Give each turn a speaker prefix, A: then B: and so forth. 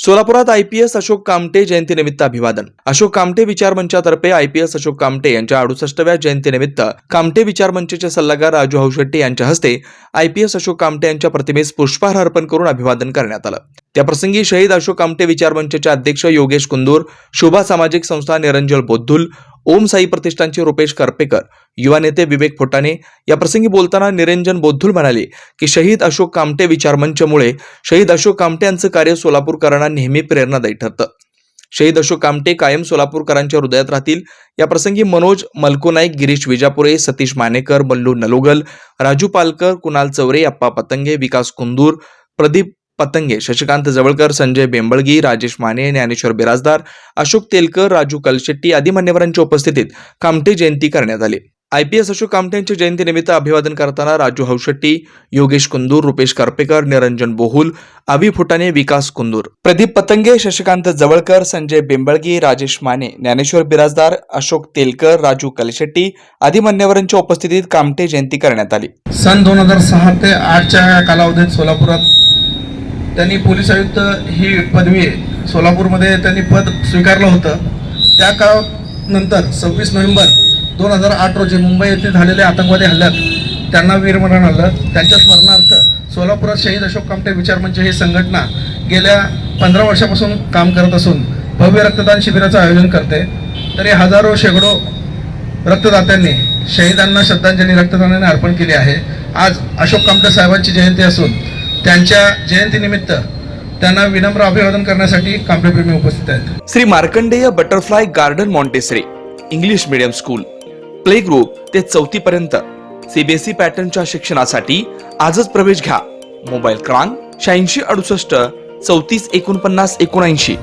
A: सोलापुरात आयपीएस अशोक कामटे जयंतीनिमित्त अभिवादन. अशोक कामटे विचार मंचातर्फे आयपीएस अशोक कामटे यांच्या अडुसष्टव्या जयंतीनिमित्त कामटे विचार मंचचे सल्लागार राजू हौशेट्टी यांच्या हस्ते आयपीएस अशोक कामटे यांच्या प्रतिमेस पुष्पहार अर्पण करून अभिवादन करण्यात आलं. त्याप्रसंगी शहीद अशोक कामटे विचार मंचचे अध्यक्ष योगेश कुंदूर शोभा सामाजिक संस्था निरंजल बोद्धुल ओम साई प्रतिष्ठानचे रुपेश करपेकर युवा नेते विवेक फोटाणे या प्रसंगी बोलताना निरंजन बोद्धुल म्हणाले की शहीद अशोक कामटे विचार मंचमुळे शहीद अशोक कामटे यांचं कार्य सोलापूरकरांना नेहमी प्रेरणादायी ठरतं. शहीद अशोक कामटे कायम सोलापूरकरांच्या हृदयात राहतील. या प्रसंगी मनोज मलको नाईक गिरीश विजापुरे सतीश मानेकर मल्लू नलोगल राजू पालकर कुणाल चौरे अप्पा पतंगे विकास कुंदूर प्रदीप पतंगे शशिकांत जवळकर संजय बेंबळगी राजेश माने ज्ञानेश्वर बिराजदार अशोक तेलकर राजू कलशेट्टी आदी मान्यवरांच्या उपस्थितीत कामटे जयंती करण्यात आली. आयपीएस अशोक कामटे यांच्या जयंतीनिमित्त अभिवादन करताना राजू हौशेट्टी योगेश कुंदूर रुपेश करपेकर निरंजन बोहुल अवि फुटाणे विकास कुंदूर. प्रदीप पतंगे शशिकांत जवळकर संजय बेंबळगी राजेश माने ज्ञानेश्वर बिराजदार अशोक तेलकर राजू कलशेट्टी आदी मान्यवरांच्या उपस्थितीत कामटे जयंती करण्यात आली.
B: सन दोन हजार सहा ते आठच्या कालावधीत सोलापुरात त्यांनी पोलीस आयुक्त ही पदवी सोलापूरमध्ये त्यांनी पद स्वीकारलं होतं. त्या काळानंतर सव्वीस नोव्हेंबर दोन हजार आठ रोजी मुंबई येथे झालेल्या आतंकवादी हल्ल्यात त्यांना वीरमरण आलं. त्यांच्या स्मरणार्थ सोलापुरात शहीद अशोक कामटे विचारमंच ही संघटना गेल्या पंधरा वर्षापासून काम करत असून भव्य रक्तदान शिबिराचं आयोजन करते. तरी हजारो शेकडो रक्तदात्यांनी शहीदांना श्रद्धांजली रक्तदानाने अर्पण केली आहे. आज अशोक कामटे साहेबांची जयंती असून त्यांच्या जयंतीनिमित्त त्यांना विनम्र अभिवादन करण्यासाठी कांबळेप्रेमी उपस्थित आहेत.
A: Shri Markandey butterfly garden Montessori English medium school. Play group ते चौथी पर्यंत. सीबीएसई पॅटर्नच्या शिक्षणासाठी आजच प्रवेश घ्या. मोबाईल क्रमांक शहाऐंशी अडुसष्ट चौतीस एकोणपन्नास एकोणऐंशी.